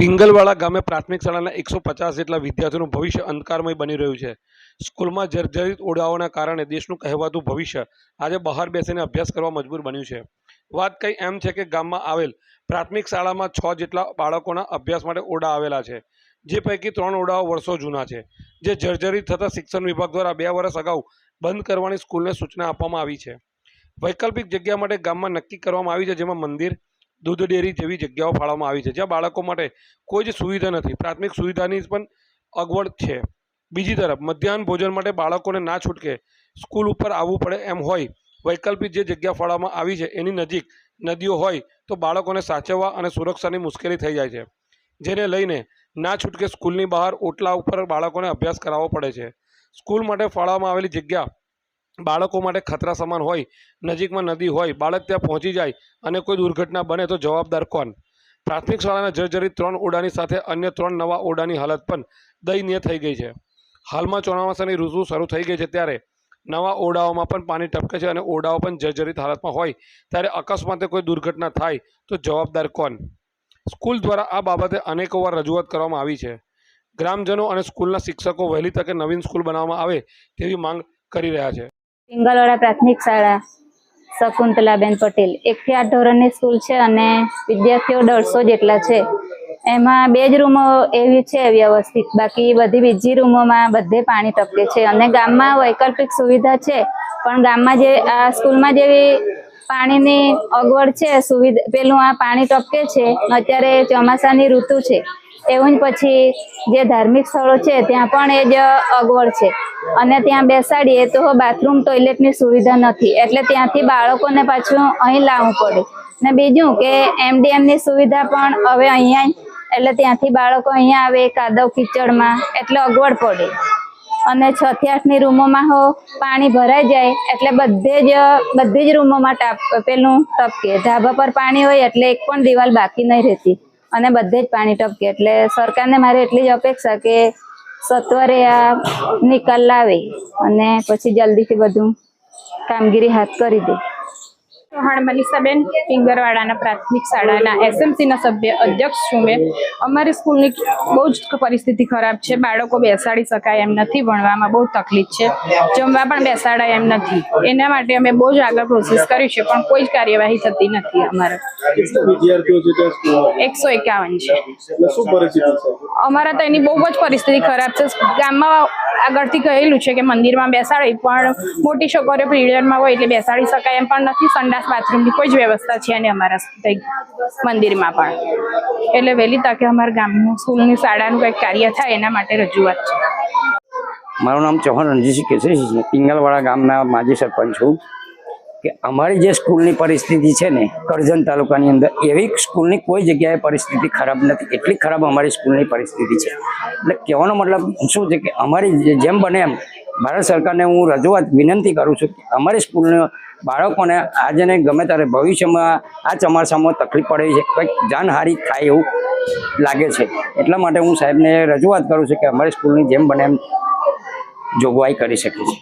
પિંગલવાડા ગામે પ્રાથમિક શાળાના એકસો પચાસ જેટલા વિદ્યાર્થીઓનું ભવિષ્ય અંધકારમય બની રહ્યું છે. સ્કૂલમાં જર્જરિત ઓરડાઓના કારણે દેશનું કહેવાતું ભવિષ્ય આજે બહાર બેસીને અભ્યાસ કરવા મજબૂર બન્યું છે. વાત કંઈ એમ છે કે ગામમાં આવેલ પ્રાથમિક શાળામાં છ જેટલા બાળકોના અભ્યાસ માટે ઓરડા આવેલા છે, જે પૈકી ત્રણ ઓરડાઓ વર્ષો જૂના છે, જે જર્જરિત થતાં શિક્ષણ વિભાગ દ્વારા બે વર્ષ અગાઉ બંધ કરવાની સ્કૂલને સૂચના આપવામાં આવી છે. વૈકલ્પિક જગ્યા માટે ગામમાં નક્કી કરવામાં આવી છે જેમાં મંદિર દૂધ ડેરી જેવી જગ્યાઓ ફાળવવામાં આવી છે, જ્યાં બાળકો માટે કોઈ જ સુવિધા નથી. પ્રાથમિક સુવિધાની પણ અગવડ છે. બીજી તરફ, મધ્યાહન ભોજન માટે બાળકોને ના છૂટકે સ્કૂલ ઉપર આવવું પડે એમ હોય, વૈકલ્પિક જે જગ્યા ફાળવવામાં આવી છે એની નજીક નદીઓ હોય, તો બાળકોને સાચવવા અને સુરક્ષાની મુશ્કેલી થઈ જાય છે. જેને લઈને ના છૂટકે સ્કૂલની બહાર ઓટલા ઉપર બાળકોને અભ્યાસ કરાવવો પડે છે. સ્કૂલ માટે ફાળવવામાં આવેલી જગ્યા બાળકો માટે ખતરા સમાન હોય, નજીકમાં નદી હોય, બાળક ત્યાં પહોંચી જાય અને કોઈ દુર્ઘટના બને તો જવાબદાર કોણ? પ્રાથમિક શાળાના જર્જરિત ત્રણ ઓરડાની સાથે અન્ય ત્રણ નવા ઓરડાની હાલત પણ દયનીય થઈ ગઈ છે. હાલમાં ચોમાસાની ઋતુ શરૂ થઈ ગઈ છે ત્યારે નવા ઓરડાઓમાં પણ પાણી ટપકે છે અને ઓરડાઓ પણ જર્જરિત હાલતમાં હોય ત્યારે અકસ્માતે કોઈ દુર્ઘટના થાય તો જવાબદાર કોણ? સ્કૂલ દ્વારા આ બાબતે અનેકો વાર રજૂઆત કરવામાં આવી છે. ગ્રામજનો અને સ્કૂલના શિક્ષકો વહેલી તકે નવીન સ્કૂલ બનાવવામાં આવે તેવી માંગ કરી રહ્યા છે. પિંગલવાડા પ્રાથમિક શાળા, શકુંતલાબેન પટેલ. એકથી આઠ ધોરણની સ્કૂલ છે અને વિદ્યાર્થીઓ દોઢસો જેટલા છે. એમાં બે જ રૂમો એવી છે વ્યવસ્થિત. બાકી બધી બીજી રૂમોમાં બધે પાણી ટપકે છે અને ગામમાં વૈકલ્પિક સુવિધા છે, પણ ગામમાં જે આ સ્કૂલમાં જેવી પાણીની અગવડ છે, સુવિધા, પેલું આ પાણી ટપકે છે, અત્યારે ચોમાસાની ઋતુ છે. એવું જ પછી જે ધાર્મિક સ્થળો છે, ત્યાં પણ એ જ અગવડ છે. અને ત્યાં બેસાડીએ તો બાથરૂમ, ટોયલેટની સુવિધા નથી. એટલે ત્યાંથી બાળકોને પાછું અહીં લાવવું પડે. ને બીજું કે એમડીએમની સુવિધા પણ હવે અહીંયા એટલે ત્યાંથી બાળકો અહીંયા આવે, કાદવ કીચડમાં, એટલે અગવડ પડે. અને છ થી આઠની રૂમોમાં હો, પાણી ભરાઈ જાય, એટલે બધે જ, બધી જ રૂમોમાં ટાપ, પેલું ટપકે. ધાબા પર પાણી હોય, એટલે એક પણ દિવાલ બાકી નહીં રહેતી. અને બધે જ પાણી ટપકે. એટલે સરકારને મારે એટલી જ અપેક્ષા કે સત્વરે આ નિકાલ લાવે અને પછી જલ્દીથી બધું કામગીરી હાથ કરી દે. ચૌહાણ મનીષાબેન પિંગરવાડાના પ્રાથમિક શાળાના એસએમસીના સભ્ય અધ્યક્ષ છું મેં. અમારી સ્કૂલની બહુ જ પરિસ્થિતિ ખરાબ છે. બાળકો બેસાડી શકાય એમ નથી ભણવામાં બહુ તકલીફ છે. જમવા પણ બેસાડાય એમ નથી. એના માટે અમે બહુ જ આગળ પ્રોસેસ કરી છે પણ કોઈ જ કાર્યવાહી થતી નથી અમારે. એકસો એકાવન છે. અમારા તો એની બહુ જ પરિસ્થિતિ ખરાબ છે. ગામમાં આગળથી કહેલું છે કે મંદિરમાં બેસાડે પણ મોટી છોકરીઓ પીરિયડમાં હોય એટલે બેસાડી શકાય એમ પણ નથી. સંડાસ બાથરૂમની કોઈ જ વ્યવસ્થા છે નહીં અમારા મંદિરમાં પણ. એટલે વહેલી તકે અમારા ગામનું સ્કૂલની શાળાનું કંઈક કાર્ય થાય એના માટે રજૂઆત છે. મારું નામ ચૌહાણ રણજીતસિંહ કેસરી છે. પિંગલવાડા ગામના માજી સરપંચ છું. કે અમારી જે સ્કૂલની પરિસ્થિતિ છે ને, કરજણ તાલુકાની અંદર, એવી સ્કૂલની કોઈ જગ્યાએ પરિસ્થિતિ ખરાબ નથી. એટલી ખરાબ અમારી સ્કૂલની પરિસ્થિતિ છે. એટલે કહેવાનો મતલબ શું છે કે અમારી જેમ બને એમ ભારત સરકારને હું રજૂઆત વિનંતી કરું છું કે અમારી સ્કૂલના બાળકોને આજે ગમે ત્યારે ભવિષ્યમાં આ ચોમાસામાં તકલીફ પડે છે, કંઈક જાનહારી થાય એવું લાગે છે. એટલા માટે હું સાહેબને રજૂઆત કરું છું કે અમારી સ્કૂલની જેમ બને એમ જોગવાઈ કરી શકે છે.